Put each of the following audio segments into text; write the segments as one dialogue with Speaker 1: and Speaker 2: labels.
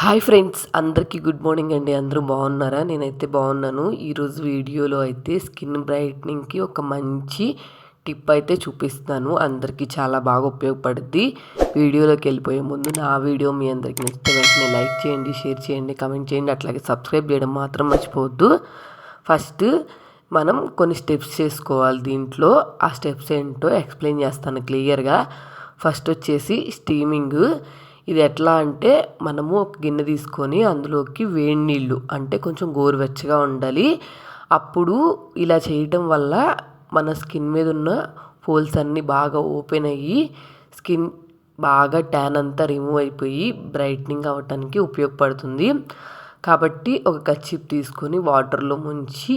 Speaker 1: Hi friends అందరికీ good morning అండి. అందరూ బాగున్నారా? నేనైతే బాగున్నాను. ఈరోజు వీడియోలో అయితే స్కిన్ బ్రైట్నింగ్కి ఒక మంచి టిప్ అయితే చూపిస్తాను అందరికీ చాలా బాగా ఉపయోగపడుద్ది. వీడియోలోకి వెళ్ళిపోయే ముందు నా వీడియో మీ అందరికీ నచ్చితే వెంటనే లైక్ చేయండి షేర్ చేయండి కమెంట్ చేయండి. అట్లాగే సబ్స్క్రైబ్ చేయడం మాత్రం మర్చిపోవద్దు. ఫస్ట్ మనం కొన్ని స్టెప్స్ చేసుకోవాలి దీంట్లో. ఆ స్టెప్స్ ఏంటో ఎక్స్ప్లెయిన్ చేస్తాను క్లియర్గా. ఫస్ట్ వచ్చేసి స్టీమింగ్. ఇది ఎట్లా అంటే మనము ఒక గిన్నె తీసుకొని అందులోకి వేడి నీళ్ళు అంటే కొంచెం గోరువెచ్చగా ఉండాలి. అప్పుడు ఇలా చేయటం వల్ల మన స్కిన్ మీద ఉన్న పోల్స్ అన్నీ బాగా ఓపెన్ అయ్యి స్కిన్ బాగా ట్యాన్ అంతా రిమూవ్ అయిపోయి బ్రైట్నింగ్ అవ్వటానికి ఉపయోగపడుతుంది. కాబట్టి ఒక కచ్చిప్ తీసుకొని వాటర్లో ముంచి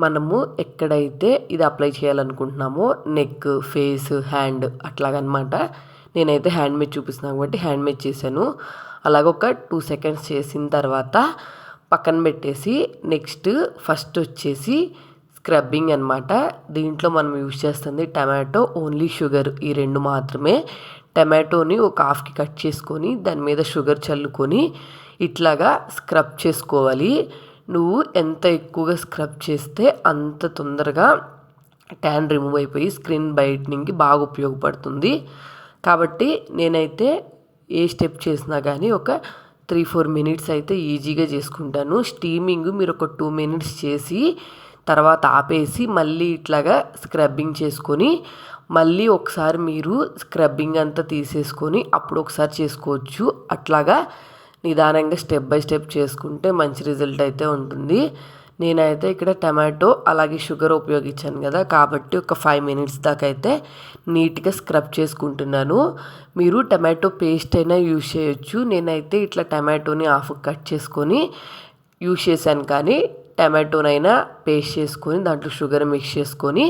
Speaker 1: మనము ఎక్కడైతే ఇది అప్లై చేయాలనుకుంటున్నామో నెక్ ఫేస్ హ్యాండ్ అట్లాగనమాట నేనైతే హ్యాండ్ మేడ్ చూపిస్తున్నాను కాబట్టి హ్యాండ్ మేడ్ చేశాను. అలాగ ఒక టూ సెకండ్స్ చేసిన తర్వాత పక్కన పెట్టేసి నెక్స్ట్ ఫస్ట్ వచ్చేసి స్క్రబ్బింగ్ అనమాట దీంట్లో మనం యూజ్ చేస్తుంది టమాటో ఓన్లీ షుగర్. ఈ రెండు మాత్రమే. టమాటోని ఒక హాఫ్కి కట్ చేసుకొని దాని మీద షుగర్ చల్లుకొని ఇట్లాగా స్క్రబ్ చేసుకోవాలి. నువ్వు ఎంత ఎక్కువగా స్క్రబ్ చేస్తే అంత తొందరగా ట్యాన్ రిమూవ్ అయిపోయి స్క్రీన్ బయటనింగ్కి బాగా ఉపయోగపడుతుంది. కాబట్టి నేనైతే ఏ స్టెప్ చేసినా కానీ ఒక త్రీ ఫోర్ మినిట్స్ అయితే ఈజీగా చేసుకుంటాను. స్టీమింగ్ మీరు ఒక టూ మినిట్స్ చేసి తర్వాత ఆపేసి మళ్ళీ ఇట్లాగా స్క్రబ్బింగ్ చేసుకొని మళ్ళీ ఒకసారి మీరు స్క్రబ్బింగ్ అంతా తీసేసుకొని అప్పుడు ఒకసారి చేసుకోవచ్చు. అట్లాగా నిదానంగా స్టెప్ బై స్టెప్ చేసుకుంటే మంచి రిజల్ట్ అయితే ఉంటుంది. నేనైతే ఇక్కడ టమాటో అలాగే షుగర్ ఉపయోగించాను కదా కాబట్టి ఒక ఫైవ్ మినిట్స్ దాకా అయితే నీట్గా స్క్రబ్ చేసుకుంటున్నాను. మీరు టమాటో పేస్ట్ అయినా యూజ్ చేయొచ్చు. నేనైతే ఇట్లా టమాటోని హాఫ్ కట్ చేసుకొని యూజ్ చేశాను కానీ టమాటోనైనా పేస్ట్ చేసుకొని దాంట్లో షుగర్ మిక్స్ చేసుకొని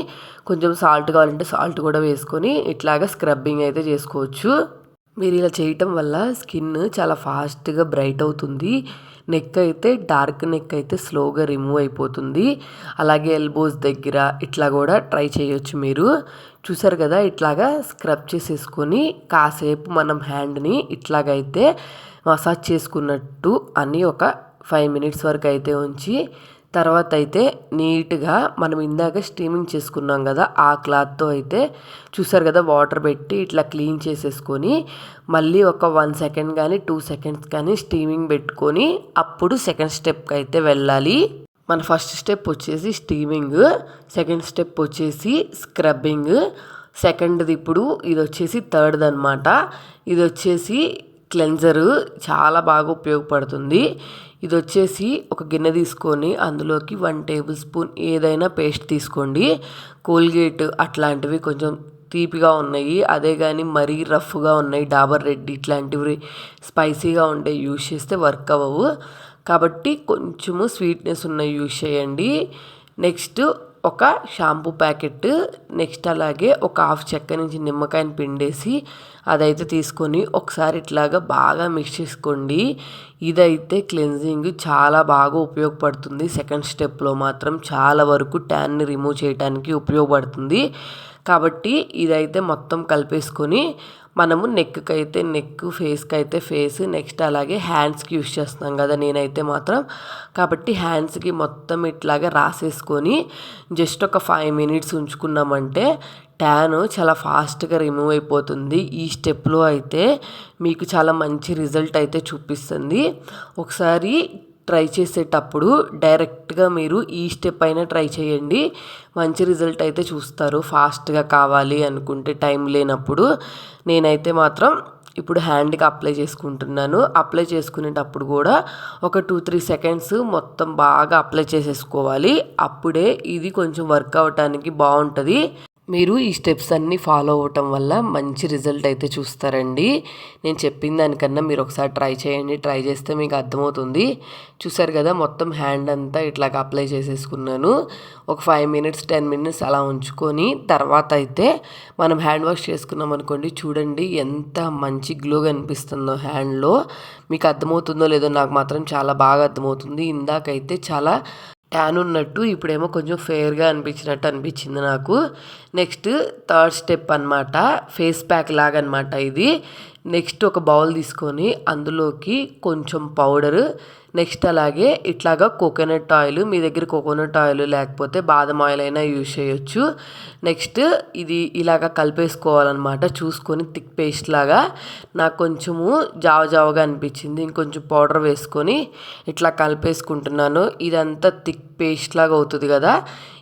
Speaker 1: కొంచెం సాల్ట్ కావాలంటే సాల్ట్ కూడా వేసుకొని ఇట్లాగా స్క్రబ్బింగ్ అయితే చేసుకోవచ్చు. మీరు ఇలా చేయటం వల్ల స్కిన్ చాలా ఫాస్ట్గా బ్రైట్ అవుతుంది. నెక్ అయితే డార్క్ నెక్ అయితే స్లోగా రిమూవ్ అయిపోతుంది. అలాగే ఎల్బోస్ దగ్గర ఇట్లా కూడా ట్రై చేయొచ్చు మీరు. చూసారు కదా ఇట్లాగా స్క్రబ్ చేసేసుకొని కాసేపు మనం హ్యాండ్ని ఇట్లాగైతే మసాజ్ చేసుకున్నట్టు అని ఒక ఫైవ్ మినిట్స్ వరకు అయితే ఉంచి తర్వాత అయితే నీట్గా మనం ఇందాక స్టీమింగ్ చేసుకున్నాం కదా ఆ క్లాత్తో అయితే చూసారు కదా వాటర్ పెట్టి ఇట్లా క్లీన్ చేసేసుకొని మళ్ళీ ఒక వన్ సెకండ్ కానీ టూ సెకండ్స్ కానీ స్టీమింగ్ పెట్టుకొని అప్పుడు సెకండ్ స్టెప్కి అయితే వెళ్ళాలి. మన ఫస్ట్ స్టెప్ వచ్చేసి స్టీమింగ్ సెకండ్ స్టెప్ వచ్చేసి స్క్రబ్బింగ్ సెకండ్ది ఇప్పుడు ఇది వచ్చేసి థర్డ్ది అనమాట ఇది వచ్చేసి క్లెన్జరు చాలా బాగా ఉపయోగపడుతుంది. ఇది వచ్చేసి ఒక గిన్నె తీసుకొని అందులోకి వన్ టేబుల్ స్పూన్ ఏదైనా పేస్ట్ తీసుకోండి. కోల్గేట్ అట్లాంటివి కొంచెం తీపిగా ఉన్నాయి. అదే కానీ మరీ రఫ్గా ఉన్నాయి. డాబర్ రెడ్ ఇట్లాంటివి స్పైసీగా ఉండే యూజ్ చేస్తే వర్క్ అవ్వవు. కాబట్టి కొంచెము స్వీట్నెస్ ఉన్నాయి యూజ్ చేయండి. నెక్స్ట్ ఒక షాంపూ ప్యాకెట్ నెక్స్ట్ అలాగే ఒక హాఫ్ చెక్క నుంచి నిమ్మకాయని పిండేసి అదైతే తీసుకొని ఒకసారి ఇట్లాగా బాగా మిక్స్ చేసుకోండి. ఇదైతే క్లెన్జింగ్ చాలా బాగా ఉపయోగపడుతుంది. సెకండ్ స్టెప్లో మాత్రం చాలా వరకు ట్యాన్ని రిమూవ్ చేయడానికి ఉపయోగపడుతుంది. కాబట్టి ఇదైతే మొత్తం కలిపేసుకొని మనము నెక్కి అయితే నెక్ ఫేస్కి అయితే ఫేస్ నెక్స్ట్ అలాగే హ్యాండ్స్కి యూస్ చేస్తున్నాం కదా నేనైతే మాత్రం. కాబట్టి హ్యాండ్స్కి మొత్తం ఇట్లాగా రాసేసుకొని జస్ట్ ఒక ఫైవ్ మినిట్స్ ఉంచుకున్నామంటే ట్యాన్ చాలా ఫాస్ట్గా రిమూవ్ అయిపోతుంది. ఈ స్టెప్లో అయితే మీకు చాలా మంచి రిజల్ట్ అయితే చూపిస్తుంది. ఒకసారి ట్రై చేసేటప్పుడు డైరెక్ట్గా మీరు ఈ స్టెప్ అయినా ట్రై చేయండి. మంచి రిజల్ట్ అయితే చూస్తారు. ఫాస్ట్గా కావాలి అనుకుంటే టైం లేనప్పుడు. నేనైతే మాత్రం ఇప్పుడు హ్యాండ్కి అప్లై చేసుకుంటున్నాను. అప్లై చేసుకునేటప్పుడు కూడా ఒక టూ త్రీ సెకండ్స్ మొత్తం బాగా అప్లై చేసేసుకోవాలి. అప్పుడే ఇది కొంచెం వర్క్ అవటానికి బాగుంటుంది. మీరు ఈ స్టెప్స్ అన్నీ ఫాలో అవ్వటం వల్ల మంచి రిజల్ట్ అయితే చూస్తారండి. నేను చెప్పిన దానికన్నా మీరు ఒకసారి ట్రై చేయండి. ట్రై చేస్తే మీకు అర్థమవుతుంది. చూసారు కదా మొత్తం హ్యాండ్ అంతా ఇట్లాగ అప్లై చేసేసుకున్నాను. ఒక ఫైవ్ మినిట్స్ టెన్ మినిట్స్ అలా ఉంచుకొని తర్వాత అయితే మనం హ్యాండ్ వాష్ చేసుకున్నాం అనుకోండి చూడండి ఎంత మంచి గ్లో కనిపిస్తుందో హ్యాండ్లో. మీకు అర్థమవుతుందో లేదో నాకు మాత్రం చాలా బాగా అర్థమవుతుంది. ఇందాకైతే చాలా ట్యాన్ ఉన్నట్టు ఇప్పుడేమో కొంచెం ఫేర్గా అనిపించినట్టు అనిపించింది నాకు. నెక్స్ట్ థర్డ్ స్టెప్ అనమాట ఫేస్ ప్యాక్ లాగా అనమాట ఇది. నెక్స్ట్ ఒక బౌల్ తీసుకొని అందులోకి కొంచెం పౌడర్ నెక్స్ట్ అలాగే ఇట్లాగా కోకోనట్ ఆయిల్ మీ దగ్గర కోకోనట్ ఆయిల్ లేకపోతే బాదం ఆయిల్ అయినా యూజ్ చేయొచ్చు. నెక్స్ట్ ఇది ఇలాగ కలిపేసుకోవాలన్నమాట చూసుకొని థిక్ పేస్ట్ లాగా. నాకు కొంచెము జావ జావగా అనిపించింది ఇంకొంచెం పౌడర్ వేసుకొని ఇట్లా కలిపేసుకుంటున్నాను. ఇదంతా థిక్ పేస్ట్ లాగా అవుతుంది కదా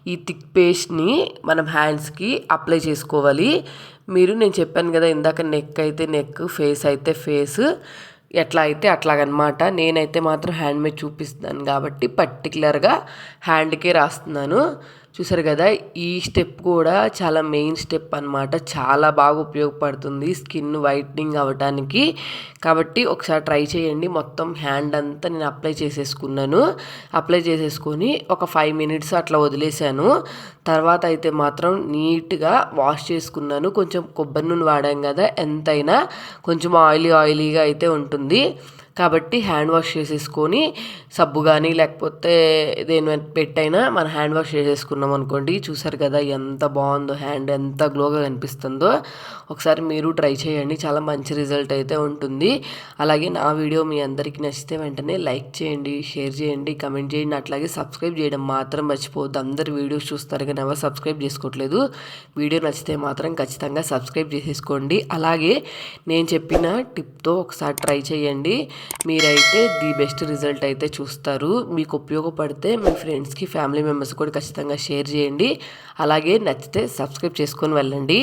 Speaker 1: ఈ థిక్ పేస్ట్ని మనం హ్యాండ్స్కి అప్లై చేసుకోవాలి. మీరు నేను చెప్పాను కదా ఇందాక నెక్ అయితే నెక్ ఫేస్ అయితే ఫేస్ ఎట్లా అయితే అట్లాగనమాట. నేనైతే మాత్రం హ్యాండ్ మీద చూపిస్తున్నాను కాబట్టి పర్టికులర్గా హ్యాండ్కే రాస్తున్నాను. చూసారు కదా ఈ స్టెప్ కూడా చాలా మెయిన్ స్టెప్ అనమాట చాలా బాగా ఉపయోగపడుతుంది స్కిన్ వైట్నింగ్ అవ్వటానికి. కాబట్టి ఒకసారి ట్రై చేయండి. మొత్తం హ్యాండ్ అంతా నేను అప్లై చేసేసుకున్నాను. అప్లై చేసేసుకొని ఒక ఫైవ్ మినిట్స్ అట్లా వదిలేసాను తర్వాత అయితే మాత్రం నీట్గా వాష్ చేసుకున్నాను. కొంచెం కొబ్బరి నూనె వాడాం కదా ఎంతైనా కొంచెం ఆయిలీ ఆయిలీగా అయితే ఉంటుంది. కాబట్టి హ్యాండ్ వాష్ చేసేసుకొని సబ్బు కానీ లేకపోతే దేని పెట్టైనా మనం హ్యాండ్ వాష్ చేసేసుకున్నాం అనుకోండి. చూసారు కదా ఎంత బాగుందో హ్యాండ్ ఎంత గ్లోగా కనిపిస్తుందో. ఒకసారి మీరు ట్రై చేయండి. చాలా మంచి రిజల్ట్ అయితే ఉంటుంది. అలాగే నా వీడియో మీ అందరికీ నచ్చితే వెంటనే లైక్ చేయండి షేర్ చేయండి కమెంట్ చేయండి. అట్లాగే సబ్స్క్రైబ్ చేయడం మాత్రం మర్చిపోవద్దు. అందరు వీడియోస్ చూస్తారు కానీ ఎవరు సబ్స్క్రైబ్ చేసుకోవట్లేదు. వీడియో నచ్చితే మాత్రం ఖచ్చితంగా సబ్స్క్రైబ్ చేసేసుకోండి. అలాగే నేను చెప్పిన టిప్తో ఒకసారి ట్రై చేయండి. మీరైతే ది బెస్ట్ రిజల్ట్ అయితే చూస్తారు. మీకు ఉపయోగపడితే మీ ఫ్రెండ్స్కి ఫ్యామిలీ మెంబర్స్ కూడా ఖచ్చితంగా షేర్ చేయండి. అలాగే నచ్చితే సబ్స్క్రైబ్ చేసుకొని వెళ్ళండి.